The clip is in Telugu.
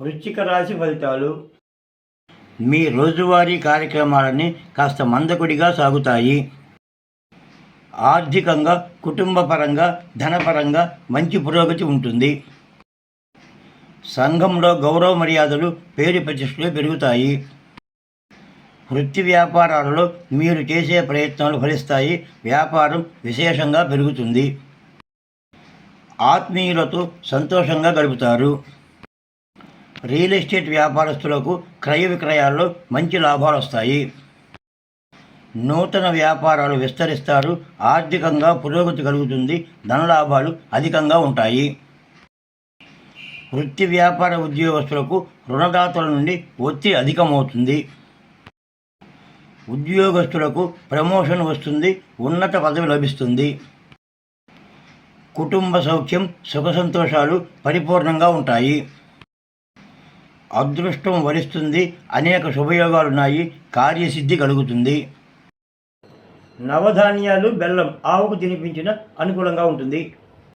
వృశ్చిక రాశి ఫలితాలు? మీ రోజువారీ కార్యక్రమాలన్నీ కాస్త మందకుడిగా సాగుతాయి. ఆర్థికంగా కుటుంబపరంగా ధనపరంగా మంచి పురోగతి ఉంటుంది. సంఘంలో గౌరవ మర్యాదలు పేరు ప్రతిష్టలు పెరుగుతాయి. వృత్తి వ్యాపారాలలో మీరు చేసే ప్రయత్నాలు ఫలిస్తాయి. వ్యాపారం విశేషంగా పెరుగుతుంది. ఆత్మీయులతో సంతోషంగా గడుపుతారు. రియల్ ఎస్టేట్ వ్యాపారస్తులకు క్రయ విక్రయాల్లో మంచి లాభాలు వస్తాయి. నూతన వ్యాపారాలు విస్తరిస్తారు. ఆర్థికంగా పురోగతి కలుగుతుంది. ధనలాభాలు అధికంగా ఉంటాయి. వృత్తి వ్యాపార ఉద్యోగస్తులకు రుణదాతల నుండి ఒత్తిడి అధికమవుతుంది. ఉద్యోగస్తులకు ప్రమోషన్ వస్తుంది. ఉన్నత పదవి లభిస్తుంది. కుటుంబ సౌఖ్యం సుఖ సంతోషాలు పరిపూర్ణంగా ఉంటాయి. అదృష్టం వరిస్తుంది అనేక శుభయోగాలున్నాయి కార్యసిద్ధి కలుగుతుంది. నవధాన్యాలు బెల్లం ఆవుకు తినిపించిన అనుకూలంగా ఉంటుంది.